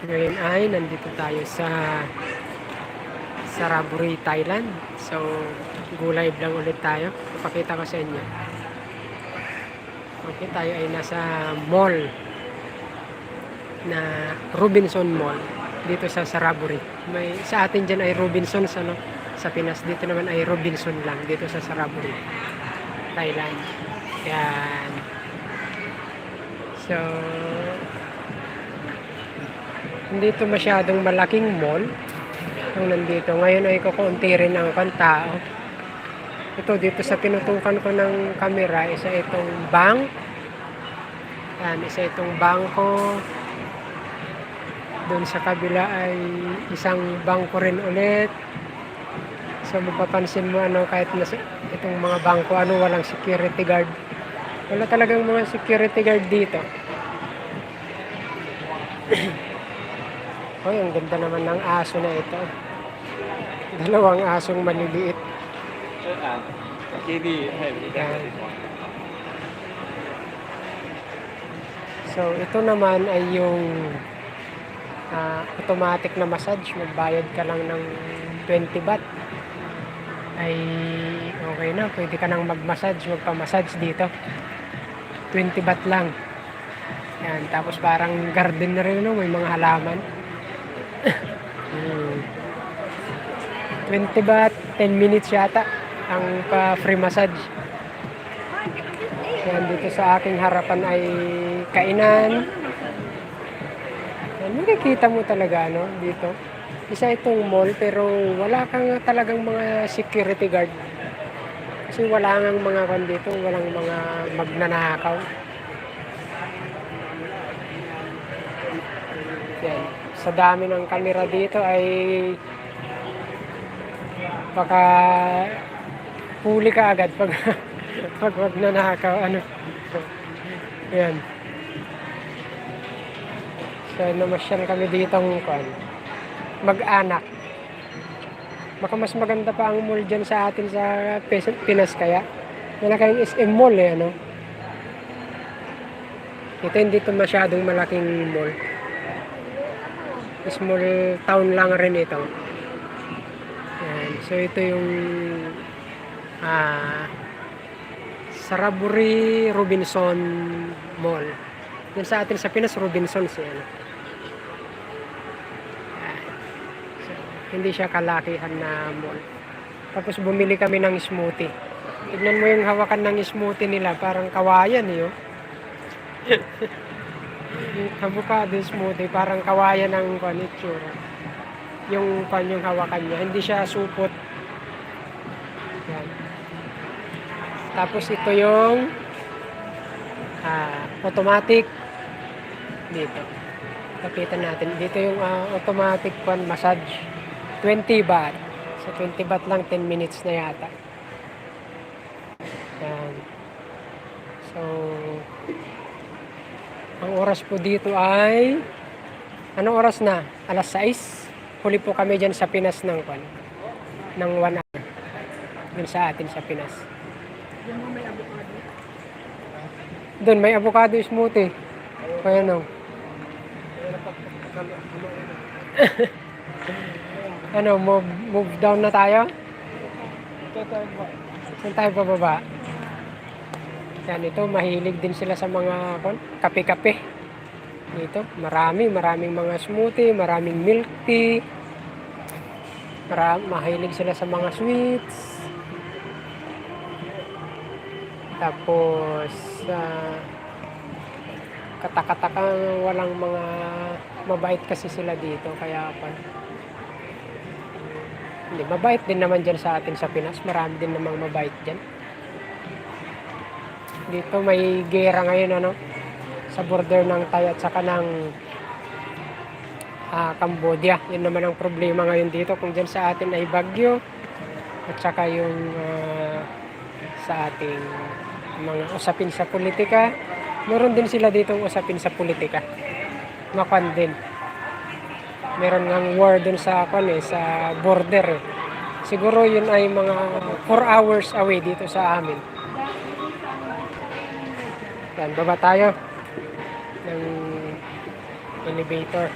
Ngayon ay nandito tayo sa Saraburi, Thailand. So, live lang ulit tayo. Ipakita ko sa inyo. Okay, tayo ay nasa mall na Robinson Mall dito sa Saraburi. May sa atin diyan ay Robinsons ano sa Pinas dito naman ay Robinson lang dito sa Saraburi, Thailand. Yan. So, hindi ito masyadong malaking mall ang nandito. Ngayon ay kukunti rin ang tao. Ito dito sa pinutukan ko ng camera, isa itong bank. Yan, isa itong bangko. Doon sa kabila ay isang bangko rin ulit. So mapapansin mo ano kahit nasa itong mga bangko ano walang security guard. Wala talagang mga security guard dito. Hoy, ang ganda naman ng aso na ito. Dalawang asong maliliit. So, ito naman ay yung uh, automatic na massage. Magbayad ka lang ng 20 baht. Ay, okay na. Pwede ka nang mag-massage, magpa-massage dito. 20 baht lang. Yan, tapos parang garden na rin, no? may mga halaman. Hmm. 20 baht, 10 minutes yata ang pa-free massage. Yan, dito sa aking harapan ay kainan. Yan, makikita mo talaga, no, dito. Isa itong mall, pero wala kang talagang mga security guard. Kasi wala ngang mga kan dito, walang mga magnanakaw. Yan. Sa dami ng kamera dito ay baka huli ka agad pag pag wag na nakakaw ano. Yan so namasyal kami dito ng kon mag-anak. Baka mas maganda pa ang mall dyan sa atin sa Pinas kaya. Wala kayong SM mall eh ano? Ito hindi to masyadong malaking mall small town lang rin ito yan. So ito yung ah Saraburi Robinson Mall. Yan sa atin sa Pinas Robinsons yan. Yan. So, hindi siya kalakihan na mall. Tapos bumili kami ng smoothie. Tignan mo yung hawakan ng smoothie nila, parang kawayan eh. Oh. Yung avocado smoothie, parang kawayan ng panitsura yung kanyang hawakan niya. Hindi siya supot. Yan. Tapos ito yung ah, automatic dito. Kapitan natin. Dito yung ah, automatic pan massage. 20 baht. So 20 baht lang 10 minutes na yata. Yan. So ang oras po dito ay anong oras na? Alas 6? huli po kami dyan sa Pinas ng kwan? Ng 1 hour. Dun sa atin sa Pinas. Doon may avocado smoothie. Kaya no ano move, move down na tayo? Saan tayo pababa yan ito mahilig din sila sa mga kape-kape dito. Marami, maraming mga smoothie, maraming milk tea. Marami, mahilig sila sa mga sweets. Tapos, uh, katakataka walang mga mabait kasi sila dito. Kaya pa, hindi, mabait din naman dyan sa atin sa Pinas. Marami din namang mabait dyan. Dito may gera ngayon, ano? sa border ng Thai at saka ng ah, Cambodia. Yun naman ang problema ngayon dito kung dyan sa atin ay bagyo at saka yung ah, sa ating mga usapin sa politika. Meron din sila dito usapin sa politika. Makan din. Meron ngang war dun sa kwan eh, sa border eh. Siguro yun ay mga 4 hours away dito sa amin. Yan, baba tayo ng elevator.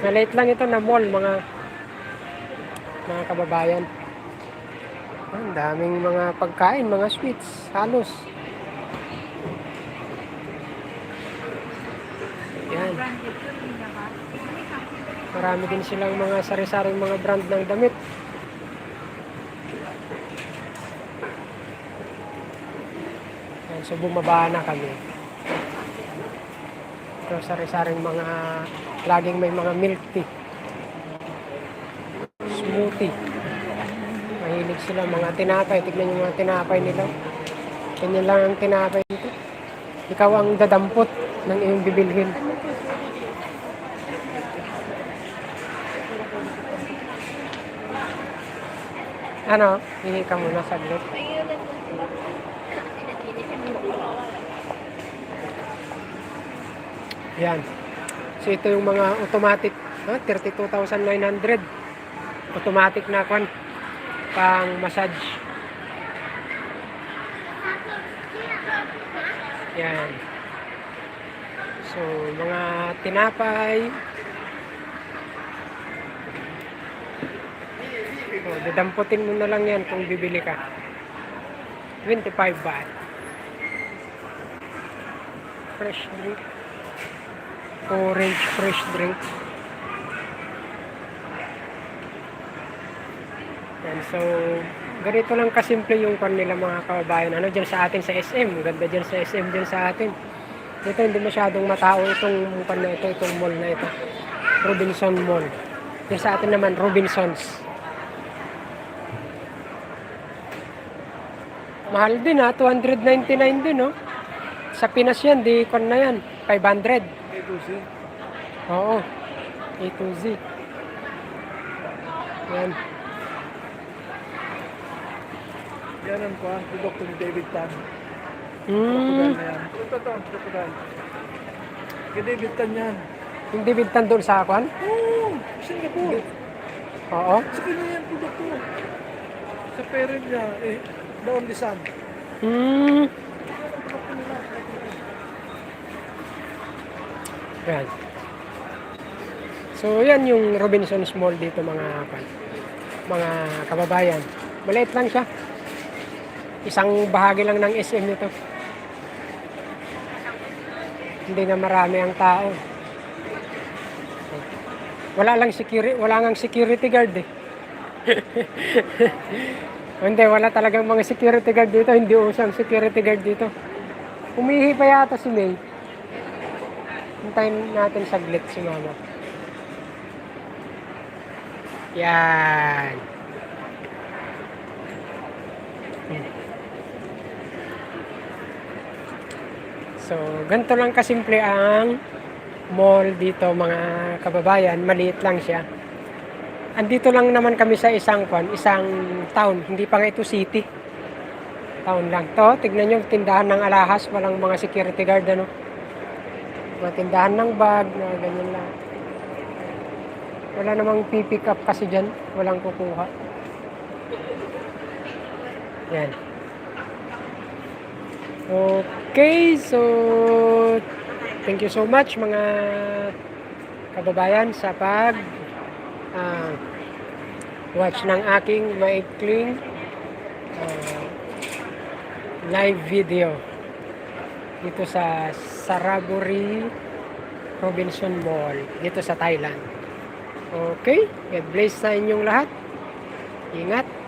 Maliit lang ito na mall, mga mga kababayan. Ang daming mga pagkain, mga sweets, halos. Yan. Marami din silang mga sari-saring mga brand ng damit. So bumaba na kami. Ito sari-saring mga laging may mga milk tea. Smoothie. Mahilig sila mga tinapay. Tignan yung mga tinapay nila. Ganyan lang ang tinapay dito. Ikaw ang dadampot ng iyong bibilhin. Ano? Hihi ka muna saglit. Yan. So ito yung mga automatic, ah, 32,900. Automatic na kwan pang massage. Yan. So mga tinapay. So, dadamputin mo na lang yan kung bibili ka. 25 baht. Fresh drink orange fresh drink. Yan, so, ganito lang kasimple yung kon nila mga kababayan. Ano dyan sa atin sa SM? Ganda dyan sa SM dyan sa atin. Dito hindi masyadong matao itong kon na ito, itong mall na ito. Robinson Mall. Dyan sa atin naman, Robinsons. Mahal din ha, 299 din no. Sa Pinas yan, di kon na yan, 500. Ito si. Oo. A to Z. Yan. Yan ang kuha, si Dr. David Tan. Yan. Ito to, Crocodile. Kay David Tan yan. Yung David Tan doon sa akwan? Oo, Singapore. Oo. Sa kanya yan, produkto. Sa parent niya, eh, the only son. Hmm. Yan. So, yan yung Robinson's Mall dito mga mga kababayan. Maliit lang siya. Isang bahagi lang ng SM nito. Hindi na marami ang tao. Wala lang security, wala ngang security guard eh. Hindi, wala talagang mga security guard dito. Hindi usang security guard dito. Umihi pa yata si May. Hintayin natin saglit si Mama. Yan. So, ganito lang kasimple ang mall dito mga kababayan. Maliit lang siya. Andito lang naman kami sa isang kwan, isang town. Hindi pa nga ito city. Town lang. To, tignan nyo, tindahan ng alahas. Walang mga security guard, ano. Mga tindahan ng bag, na ganyan lang. Wala namang pipick up kasi dyan. Walang kukuha. Yan. Okay, so thank you so much mga kababayan sa pag ah, watch ng aking maikling ah, live video dito sa Saraguri Robinson Mall dito sa Thailand. Okay, God bless sa inyong lahat. Ingat.